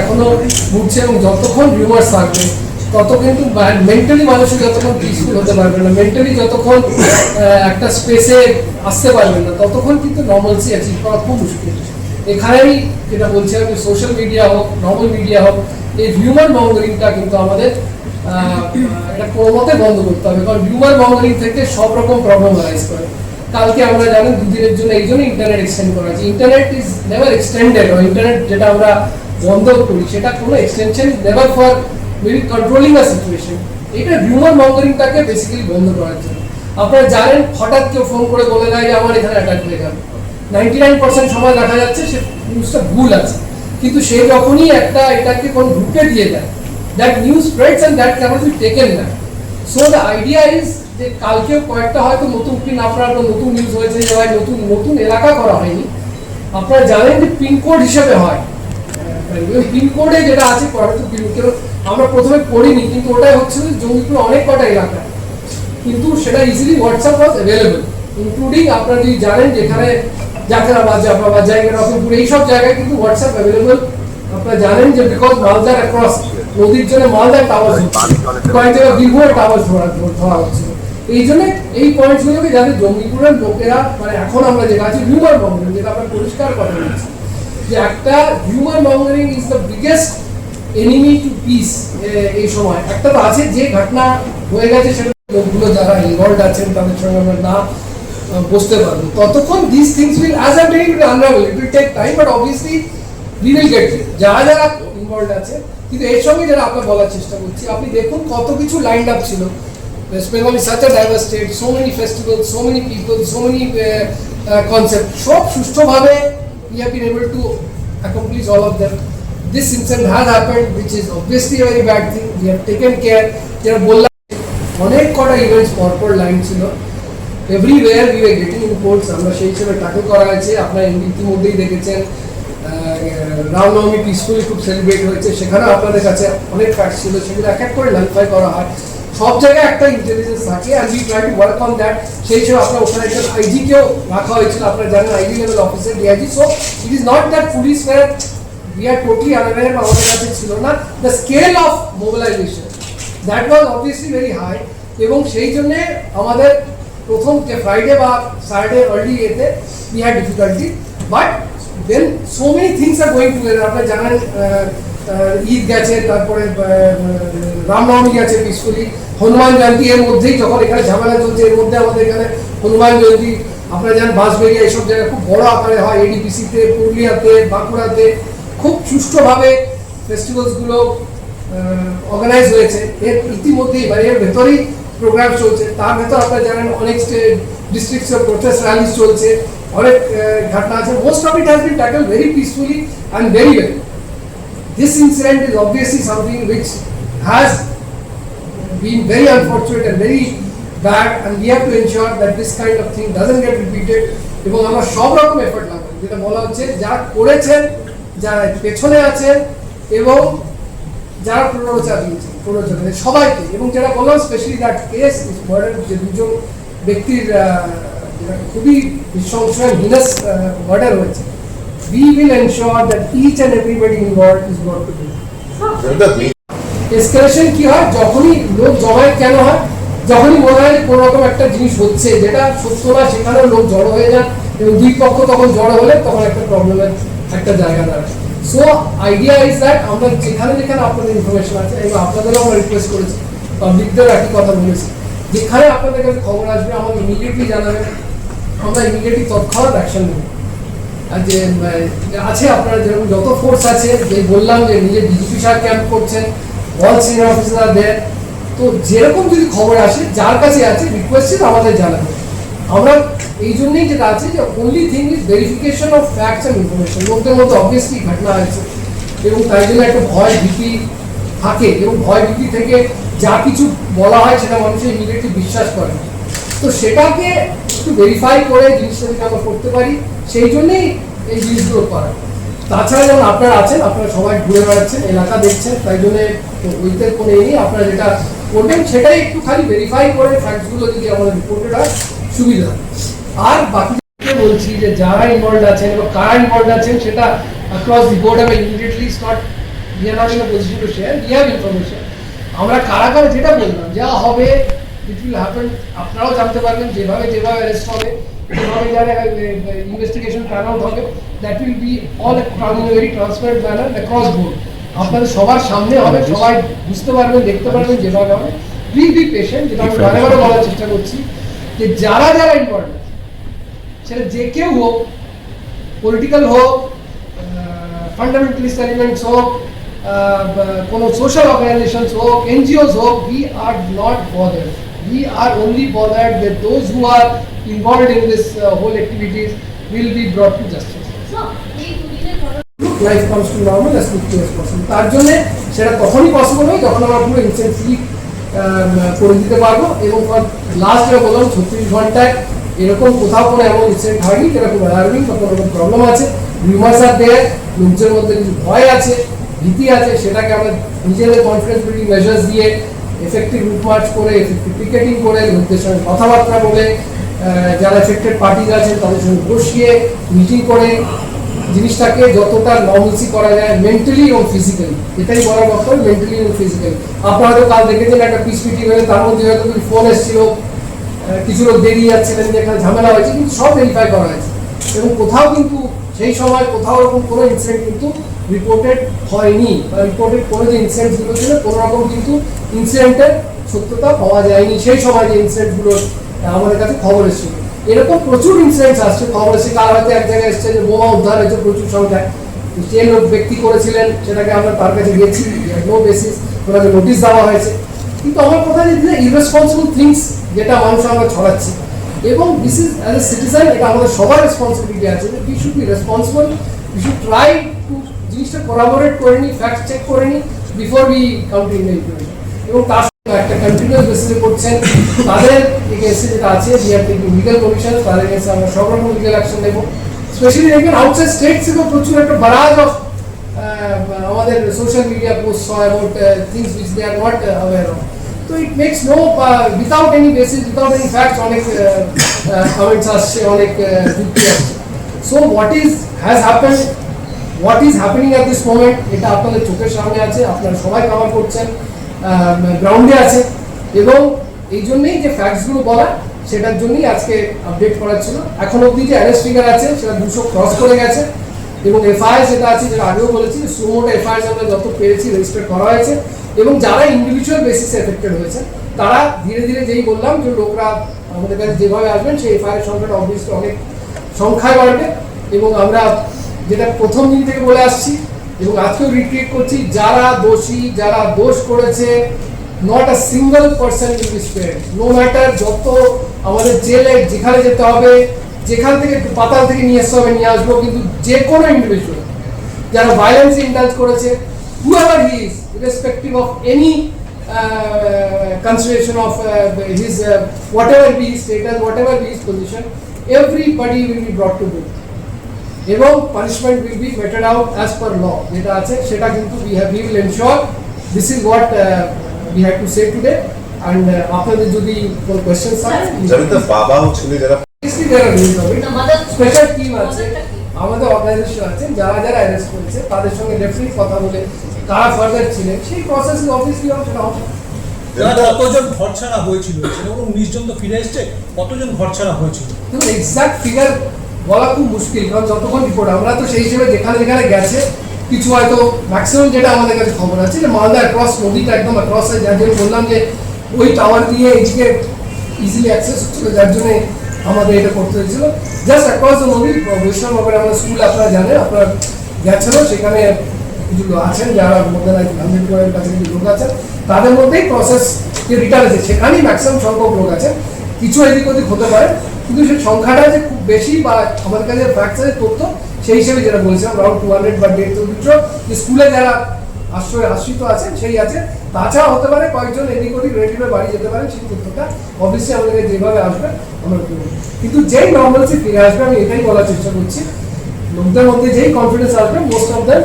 এখনও ঘুরছে এবং যতক্ষণ থাকবে তত কিন্তু মেন্টালি মানুষের যতক্ষণ পিসফুল হতে পারবে না মেন্টালি যতক্ষণ একটা স্পেসে আসতে না, ততক্ষণ কিন্তু নর্মালসি অ্যাচিভ করা খুব মুশকিল। এখানেই যেটা বলছি আমি সোশ্যাল মিডিয়া হোক নর্মাল মিডিয়া হোক, এই হিউম্যান মঙ্গলিংটা কিন্তু আমাদের এটা কোনো মতে বন্ধ করতে হবে, কারণ হিউম্যান মঙ্গলিং থেকে সব রকম প্রবলেম আরাইজ করে। কালকে আমরা জানেন দুদিনের জন্য এই জন্য ইন্টারনেট এক্সটেন্ড করা আছে internet is never extended internet যেটা আমরা বন্ধ করি, সেটা কোনো extension never for maybe controlling a situation এটা হিউম্যান মঙ্গলিংটাকে বেসিক্যালি বন্ধ করার জন্য। আপনারা জানেন, হঠাৎ কেউ ফোন করে বলে দেয় যে আমার এখানে অ্যাটাক হয়ে গেল। নাইনটি নাইন পার্সেন্ট সময় দেখা যাচ্ছে, সে নিউজটা ভুল আছে। কিন্তু সে যখনই একটা এটাকে কোন ঢুকে দিয়ে দেয় that news spreads and that cannot be taken না। সো দ্য আইডিয়া ইজ যে কালকেও কয়েকটা হয়তো নতুন পিন আপনার নতুন নিউজ হয়েছে যে নতুন নতুন এলাকা করা হয়নি। আপনারা জানেন যে পিনকোড হিসেবে হয়। পিনকোডে যেটা আছে হয়তো আমরা প্রথমে পড়িনি কিন্তু ওটাই হচ্ছে জঙ্গিপুর অনেক কটা এলাকা। কিন্তু সেটা easily WhatsApp was available including আপনারা যদি জানেন যেখানে জাফরাবাদ জায়গা এইসব জায়গায় কিন্তু হোয়াটসঅ্যাপ অ্যাভেলেবল আপনারা জানেন যে বিকজ মালদার অ্যাক্রস নদীর জন্য মালদার টাওয়ার কয়েক জায়গায় দীর্ঘ টাওয়ার ধরা ধরা হচ্ছিল এই জন্য এই পয়েন্টগুলোকে যাতে জঙ্গিপুরের লোকেরা মানে এখন আমরা যেটা আছে হিউমার যেটা আমরা পরিষ্কার বলছি। যে একটা human mongering is the biggest enemy to peace এই সময়। একটা তো আছে যে ঘটনা হয়ে গেছে সেটা লোকগুলো যারা ইনভলভ আছেন তাদের সঙ্গে আমরা না বসতে পারব। ততক্ষণ this things will as a very unravel it will take time but obviously we will get যারা যারা ইনভলভ আছে কিন্তু এর সঙ্গে যেটা আপনার বলার চেষ্টা করছি আপনি দেখুন কত কিছু লাইন আপ ছিল। Bengal is such a diverse state, so many festivals, so many people, so many uh, uh, সব সুষ্ঠুভাবে we have been able to accomplish all of them. This incident has happened, which is obviously a very bad thing. We have taken care. যেটা বললাম অনেক কটা events পরপর line ছিল everywhere we are getting reports আমরা সেই হিসেবে tackle করা হয়েছে আপনারা ইতিমধ্যেই দেখেছেন রামনবমী পিসফুলি খুব সেলিব্রেট হয়েছে সেখানেও আপনাদের কাছে অনেক ফ্যাক্ট ছিল সেগুলো এক এক করে লাইফাই করা হয় সব জায়গায় একটা ইন্টেলিজেন্স থাকে and we try to work on that সেই হিসেবে আপনার ওখানে একজন আইজিকেও রাখা হয়েছিল আপনারা জানেন IG level officer DIG so it is not that police were we are totally unaware বা আমাদের কাছে ছিল না। The scale of mobilization that was obviously very high এবং সেই জন্য আমাদের প্রথম ফ্রাইডে বা স্যাটারডে আর্লি এতে we had difficulty but then so many things are going together আপনারা জানেন আহ, আহ, ঈদ গেছে, তারপরে রামনবমী গেছে পিসফুলি হনুমান জয়ন্তী এর মধ্যেই যখন এখানে ঝামেলা চলছে, এর মধ্যে আমাদের এখানে হনুমান জয়ন্তী। আপনারা জানেন বাঁশবেরিয়া এইসব জায়গায় খুব বড় আকারে হয় এডিপিসিতে পুরুলিয়াতে, বাঁকুড়াতে। খুব সুষ্ঠুভাবে ফেস্টিভ্যালসগুলো অর্গানাইজ হয়েছে। এর ইতিমধ্যেই মানে এর ভেতরেই প্রোগ্রাম চলছে। তার ভেতর আপনারা জানেন অনেক ডিস্ট্রিক্টস প্রোটেস্ট র্যালিজ চলছে। অনেক ঘটনা আছে। Most of it has been tackle very peacefully and very well this incident is obviously something which has been very unfortunate and very bad and we have to ensure that this kind of thing doesn't get repeated এবং আমরা সব রকম effort লাগাবো যেটা বলা হচ্ছে যারা করেছেন যারা পেছনে আছেন এবং যারা প্ররোচনা দিয়েছেন প্ররোচনা সবাইকে এবং যেটা বললাম specially that case is murder যে দুজন ব্যক্তির খুবই নৃশংস হিনাস মার্ডার হয়েছে we will ensure that each and everybody involved is brought to book. Escalation কি হয়? যখনই লোক জমায়েত কেন হয়? যখনই মনে হয় যে কোনো রকম একটা জিনিস হচ্ছে যেটা সত্য না সেখানেও লোক জড়ো হয়ে যায় এবং দুই পক্ষ তখন জড়ো হলে তখন একটা প্রবলেমের একটা জায়গা দাঁড়ায়। সো আইডিয়া ইজ দ্যাট আমরা যেখানে যেখানে আপনাদের ইনফরমেশন আছে এবং আপনাদেরও আমরা রিকোয়েস্ট করেছি পাবলিকদের একই কথা বলেছি। যেখানে আপনাদের কাছে খবর আসবে আমাকে ইমিডিয়েটলি জানাবেন। আমরা ইমিডিয়েটলি তৎক্ষণাৎ অ্যাকশন নেব। যে আছে আপনারা যেরকম যত ফোর্স আছে, যে বললাম যে নিজে ডিজিপি সাহেব ক্যাম্প করছেন অল সিনিয়র অফিসার দেয় তো যেরকম যদি খবর আসে, যার কাছে আছে রিকোয়েস্টেড আমাদের জানাবে আমরা এই জন্যই যেটা আছে যে only thing is verification of facts and information লোকদের মধ্যে অবভিয়াসলি ঘটনা হয়েছে। এবং তাই জন্য একটা ভয় ভীতি থাকে। এবং ভয় ভীতি থেকে যা কিছু বলা হয়, সেটা মানুষের ইমিডিয়েটলি বিশ্বাস করে। তো সেটাকে একটু ভেরিফাই করে জিনিসটা যদি আমরা করতে পারি। সেই জন্যই এই জিনিসগুলো করা। তাছাড়া যেমন আপনারা আছেন আপনারা সবাই ঘুরে বেড়াচ্ছেন এলাকা দেখছেন তাই জন্য ওইতে কোনো এই আপনারা যেটা করবেন সেটাই একটু খালি ভেরিফাই করে ফ্যাক্টসগুলো যদি আমাদের রিপোর্টেড হয় সুবিধা আর বাকি বলছি যে যারা ইনভলভ আছেন এবং কারা ইনভলভ আছেন সেটা অ্যাক্রস দি বোর্ড আমি immediately not in a position to share, we have আমরা কারা কারা যেটা বললাম যা হবে ইট উইল হ্যাপেন আপনারাও জানতে পারবেন যেভাবে যেভাবে অ্যারেস্ট হবে ইনভেস্টিগেশন প্ল্যান আউট হবে will be all in very transparent manner across board আপনাদের সবার সামনে হবে সবাই বুঝতে পারবেন দেখতে পারবেন যেভাবে হবে। প্লিজ বি পেশেন্ট যেটা আমি বারে বারে বলার চেষ্টা করছি যে যারা যারা ইম্পর্টেন্ট সেটা যে কেউ হোক পলিটিক্যাল হোক ফান্ডামেন্টালিস্ট এলিমেন্টস হোক কোনো সোশ্যাল অর্গানাইজেশনস হোক এনজিওস হোক we are not bothered we are only bothered that those who are involved in this whole activities will be brought to justice life comes to normal as quickly as possible তার জন্য সেটা তখনই possible হয় যখন আমরা পুরো ইনসেন্ট free করে দিতে পারব এবং লাস্ট যেটা বললাম ছত্রিশ ঘন্টায় এরকম কোথাও কোনো এমন ইনসিডেন্ট হয়নি যেটা খুব অ্যালার্মিং বা কোনো প্রবলেম আছে রিউমার্স আর দেয় লোকজনের মধ্যে কিছু ভয় আছে ভীতি আছে সেটাকে আমরা নিজেদের কনফিডেন্স বিল্ডিং মেজার্স দিয়ে এফেক্টিভ রুট মার্চ করে এফেক্টিভ পিকেটিং করে লোকদের সঙ্গে কথাবার্তা বলে যারা এফেক্টেড পার্টিজ আছেন তাদের সঙ্গে বসিয়ে মিটিং করে জিনিসটাকে যতটা নর্মালসি করা যায় মেন্টালি এবং ফিজিক্যালি এটাই বলার কথা মেন্টালি এবং ফিজিক্যালি আপনারা হয়তো কাল দেখেছেন একটা পিস মিটিং হয়ে তার মধ্যে হয়তো ফোন এসেছিল কিছু লোক বেরিয়ে যাচ্ছিলেন যে এখানে ঝামেলা হয়েছে, কিন্তু সব ভেরিফাই করা হয়েছে। এবং কোথাও কিন্তু সেই সময় কোথাও এরকম কোনো ইনসিডেন্ট কিন্তু রিপোর্টেড হয়নি বা রিপোর্টেড কোনো যে ইনসিডেন্টগুলো ছিল কোনো রকম কিন্তু ইনসিডেন্টের সত্যতা পাওয়া যায়নি। সেই সময় যে ইনসিডেন্টগুলো আমাদের কাছে খবর এসেছিল এরকম প্রচুর ইনসিডেন্টস আসছে, খবর এসে কাল হয়তো এক জায়গায় এসছে যে বোমা উদ্ধার হয়েছে, প্রচুর সংখ্যায়। যে লোক ব্যক্তি করেছিলেন, সেটাকে আমরা তার কাছে গেছি নো বেসিস ওনাকে নোটিশ দেওয়া হয়েছে। কিন্তু আমার কথা যে ইরেসপন্সিবল থিংস যেটা মানুষ আমরা ছড়াচ্ছি। এবং this is as a citizen এটা আমাদের সবার রেসপন্সিবিলিটি আছে যে we should be responsible we should try to জিনিসটা কোলাবোরেট করে নিই ফ্যাক্ট চেক করে নিই before we come to implement এবং তার একটা কন্টিনিউয়াস বেসিসে করছেন তাদের এগেন্সে যেটা আছে যে আপনি লিগাল কমিশন তাদের এগেন্সে আমরা সব রকম লিগাল অ্যাকশন নেব স্পেশালি দেখবেন আউটসাইড স্টেট থেকেও প্রচুর একটা বারাজ অফ আমাদের সোশ্যাল মিডিয়া পোস্ট হয় about things which they are not aware of তো it makes no without any basis without any facts অনেক কমেন্টস আসছে অনেক uh, যুক্তি আসছে so what is has happen what is happening at this moment এটা আপনাদের চোখের সামনে আছে আপনারা সবাই কভার করছেন গ্রাউন্ডে আছে। এবং এই জন্যই যে ফ্যাক্টসগুলো বলা, সেটার জন্যই আজকে আপডেট করা ছিল। এখন অবধি যে অ্যারেস্ট ফিগার আছে, সেটা দুশো ক্রস করে গেছে। এবং এফআইআর যেটা আছে, যেটা আগেও বলেছি, সুমোটো এফআইআর আমরা যত পেরেছি রেজিস্টার করা হয়েছে। এবং যারা ইন্ডিভিজুয়াল বেসিসে এফেক্টেড হয়েছে, তারা ধীরে ধীরে যেই বললাম যে লোকরা আমাদের কাছে যেভাবে আসবেন, সেই এফআইআর সংখ্যাটা অবভিয়াসলি অনেক সংখ্যায় বাড়বে। এবং আমরা যেটা প্রথম দিন থেকে বলে আসছি এবং আজকেও রিক্রিট করছি, যারা দোষী, যারা দোষ করেছে not a single person you spend no matter যত আমাদের জেলে যেখানে যেতে হবে, যেখান থেকে পাতাল থেকে নিয়ে আসতে হবে, নিয়ে আসব, কিন্তু যে কোনো ইন্ডিভিজুয়াল যারা ভায়োলেন্স ইন্ডালজ করেছে whoever he is irrespective of any consideration of his whatever be status whatever be his position everybody will be brought to book এবং punishment will be meted out as per law যেটা আছে সেটা কিন্তু we have will ensure this is what we have to say today and আপনাদের যদি কোনো question থাকে বাবা ও ছেলে যারা স্পেশাল টিম আছে আমাদের অর্গানাইজেশন আছে যারা যারা অ্যারেস্ট করেছে তাদের সঙ্গে ডেফিনেটলি কথা বলে কারা ফার্দার ছিলেন সেই প্রসেস অবভিয়াসলি সেটা হবে কতজন ঘরছাড়া হয়েছিল সেরকম উনিশ জন তো ফিরে এসছে কতজন ঘর ছাড়া হয়েছিল? দেখুন এক্সাক্ট ফিগার বলা খুব মুশকিল, কারণ যতক্ষণ রিপোর্ট আমরা তো সেই হিসেবে যেখানে যেখানে গেছে, কিছু হয়তো ম্যাক্সিমাম যেটা আমাদের কাছে খবর আছে, যে মালদা অ্যাক্রস নদীটা একদম অ্যাক্রস হয়, যার জন্য বললাম যে ওই টাওয়ার দিয়ে এইদিকে ইজিলি অ্যাক্সেস হচ্ছিল, যার জন্য আমাদের এটা করতে হয়েছিল। জাস্ট অ্যাক্রস দ্য নদী বৈষ্ণব নগরে আমাদের স্কুল আপনারা জানেন, আপনারা গেছিল সেখানে কিছু আছেন যারা মধ্যে কোয়ারের কাছে কিছু লোক আছেন, তাদের মধ্যেই প্রসেস রিটার্ন আছে সেখানেই ম্যাক্সিমাম সংখ্যক লোক আছে কিছু এদিক ওদিক হতে পারে কিন্তু সেই সংখ্যাটা যে খুব বেশি বা আমাদের কাছে ফ্র্যাকচারের তথ্য, সেই হিসেবে যেটা বলছিলাম রাউন্ড টু হান্ড্রেড বা দেড় দুশো যে স্কুলে যারা আশ্রয়, আশ্রিত আছেন, সেই আছে। তাছাড়া হতে পারে কয়েকজন এদিক ওদিক রিলেটিভে বাড়ি যেতে পারেন, সেই তথ্যটা অবশ্যই আমাদেরকে যেভাবে আসবে, আমরা কিন্তু যেই নর্মালসি ফিরে আসবে, আমি এটাই বলার চেষ্টা করছি। লোকদের মধ্যে যেই কনফিডেন্স আসবে most of them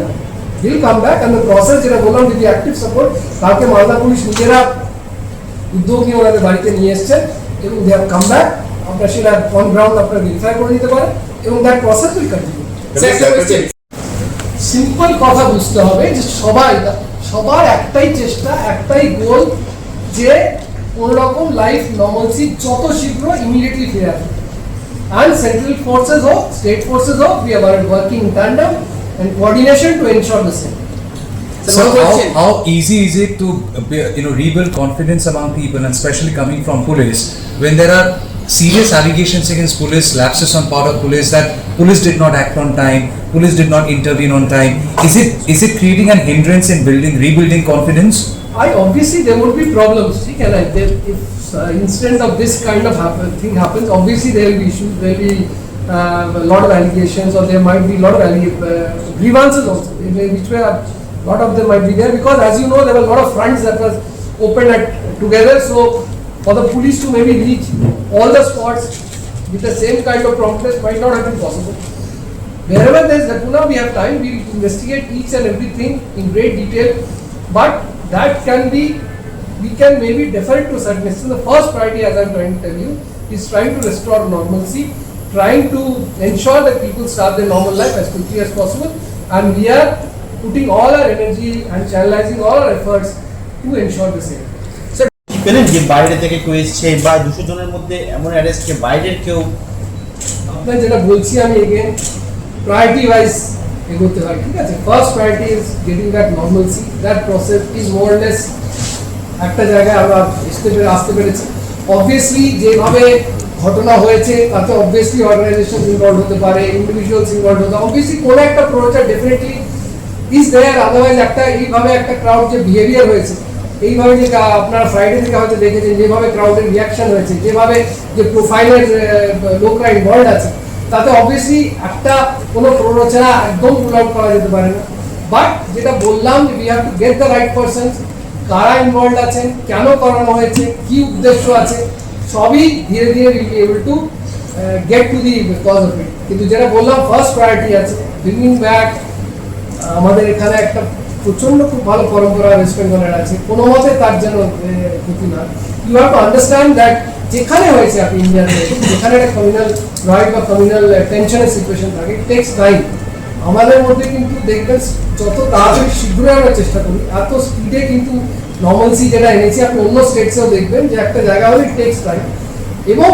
will come back and the process যেটা বললাম যদি অ্যাক্টিভ সাপোর্ট কালকে মালদা পুলিশ নিজেরা উদ্যোগ নিয়ে ওনাদের বাড়িতে নিয়ে এসছেন এবং দে হ্যাভ কাম ব্যাক আপনার অন গ্রাউন্ড আপনারা ভেরিফাই করে নিতে পারেন এবং that process will continue simple কথা বুঝতে হবে যে সবাই সবার একটাই চেষ্টা একটাই গোল যে কোনোরকম লাইফ নর্মালসি যত শীঘ্র ইমিডিয়েটলি ফিরে আসবে and central forces of state forces of we are working in tandem and coordination to ensure the same. So how, how easy is it to uh, you know rebuild confidence among people and especially coming from police when there are serious allegations against police, lapses on part of police that police did not act on time, police did not intervene on time. Is it is it creating an hindrance in building rebuilding confidence? I obviously there would be problems. See, can I, there, if uh, incident of this kind of happen, thing happens, obviously there will be issues. There will be uh, a lot of allegations, or there might be a lot of uh, grievances also, which were a lot of them might be there because, as you know, there were a lot of fronts that was opened at, together. So, for the police to maybe reach all the spots with the same kind of promptness might not have been possible. Wherever there is lacuna, we have time, we investigate each and everything in great detail. But that can be, we can maybe defer it to a certain extent. The first priority, as I am trying to tell you, is trying to restore normalcy, trying to ensure that people start their normal life as quickly as possible. And we are putting all our energy and channelizing all our efforts to ensure the same. পেলেন যে বাইরে থেকে কেউ এসছে বা দুশো জনের মধ্যে এমন অ্যারেস্ট বাইরের কেউ আপনার যেটা বলছি আমি এগেন প্রায়োরিটি ওয়াইজ এগোতে হয় ঠিক আছে? First priority is getting that normalcy that process is more or less একটা জায়গায় আমরা আসতে পেরে আসতে পেরেছি। অবভিয়াসলি যেভাবে ঘটনা হয়েছে, তাতে অবভিয়াসলি অর্গানাইজেশন ইনভলভ হতে পারে ইন্ডিভিজুয়ালস ইনভলভ হতে অবভিয়াসলি কোনো একটা প্রচার ডেফিনেটলি ইজ দেয়ার আদারওয়াইজ একটা এইভাবে একটা ক্রাউড যে বিহেভিয়ার হয়েছে এইভাবে যে আপনারা ফ্রাইডে থেকে হয়তো দেখেছেন, যেভাবে ক্রাউডের রিয়াকশন হয়েছে, যেভাবে যে প্রোফাইলের লোকরা ইনভলভ আছে, তাতে অবভিয়াসলি একটা কোনো প্ররোচনা একদম রুল আউট করা যেতে পারে না। বাট যেটা বললাম we have to get the right person কারা ইনভলভ আছেন, কেন করানো হয়েছে, কি উদ্দেশ্য আছে, সবই ধীরে ধীরে will be able to get to the cause of it কিন্তু যেটা বললাম ফার্স্ট প্রায়োরিটি আছে ব্রিঙ্গিং ব্যাক আমাদের এখানে একটা প্রচণ্ড খুব ভালো পরম্পরা ওয়েস্ট বেঙ্গলের আছে। কোনো মতে তার যেন ক্ষতি না। You have to understand that যেখানে হয়েছে আপনি ইন্ডিয়াতে যেখানে একটা কমিউনাল রাইট বা কমিউনাল টেনশনের সিচুয়েশন থাকে টেক্স টাইম আমাদের মধ্যে কিন্তু দেখবেন যত তাড়াতাড়ি শীঘ্রই আমরা চেষ্টা করি, এত স্পিডে কিন্তু নর্মালসি যেটা এনেছি, আপনি অন্য স্টেটসেও দেখবেন যে একটা জায়গা হলে টেক্স টাইম এবং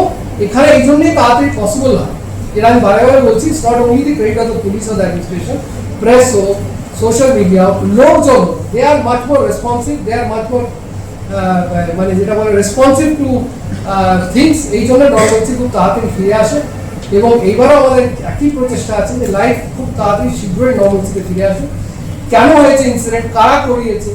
এখানে এই জন্যই তাড়াতাড়ি পসিবল হয়। যেটা আমি বারে বারে বলছি not only the credit of the police of the administration press হোক মিডিয়া হোক লোকজন they are much more responsive they are much more মানে যেটা বলে রেসপন্সিভ টু থিংস এই জন্য নর্মালসি খুব তাড়াতাড়ি ফিরে আসে। এবং এইবারও আমাদের একই প্রচেষ্টা আছে যে লাইফ খুব তাড়াতাড়ি শীঘ্রই নর্মালসিতে ফিরে আসে কেন হয়েছে ইনসিডেন্ট কারা করিয়েছে?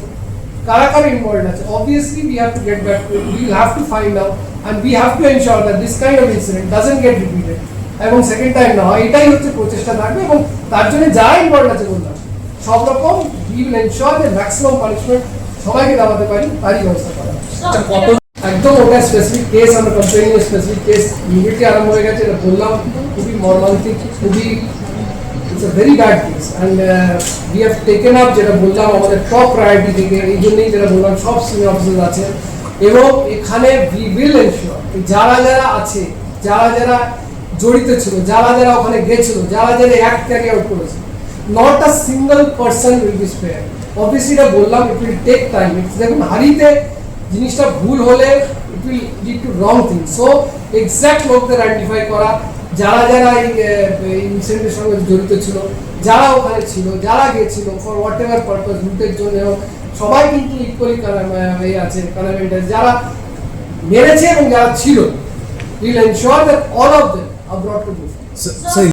কারা কারা ইনভলভ আছে? Obviously we have to get back we have to find out and we have to ensure that this kind of incident doesn't get repeated এবং সেকেন্ড টাইম না হয়, এটাই হচ্ছে প্রচেষ্টা থাকবে এবং তার জন্য যা ইনভলভ আছে বললাম সব রকম উই উইল এনশিওর যে ম্যাক্সিমাম পানিশমেন্ট সবাইকে দেওয়াতে পারি তারই ব্যবস্থা করা। আচ্ছা, কত একদম ওটা স্পেসিফিক কেস আমরা কমপ্লেনিং স্পেসিফিক কেস ইমিডিয়েটলি আরম্ভ হয়ে গেছে এটা বললাম খুবই মর্মান্তিক খুবই it's a very bad case and we have taken up যেটা বললাম আমাদের টপ প্রায়োরিটি থেকে এই জন্যই যেটা বললাম সব সিনিয়র অফিসার আছে। এবং এখানে উই উইল এনশিওর যারা যারা আছে যারা যারা জড়িত ছিল যারা যারা ওখানে গেছিল যারা যারা অ্যাক্ট ক্যারি আউট করেছে not a single person will be spare obviously এটা বললাম ইট উইল টেক টাইম দেখুন, হারিতে জিনিসটা ভুল হলে it will lead to wrong thing so exact লোকদের আইডেন্টিফাই করা, যারা যারা এই ইনসিডেন্টের সঙ্গে জড়িত ছিল, যারা ওখানে ছিল, যারা গেছিল ফর হোয়াট এভার পারপাস লুটের জন্য সবাই কিন্তু ইকুয়ালি এই আছে কানামেন্টার যারা মেরেছে এবং যারা ছিল will ensure that all of them are brought to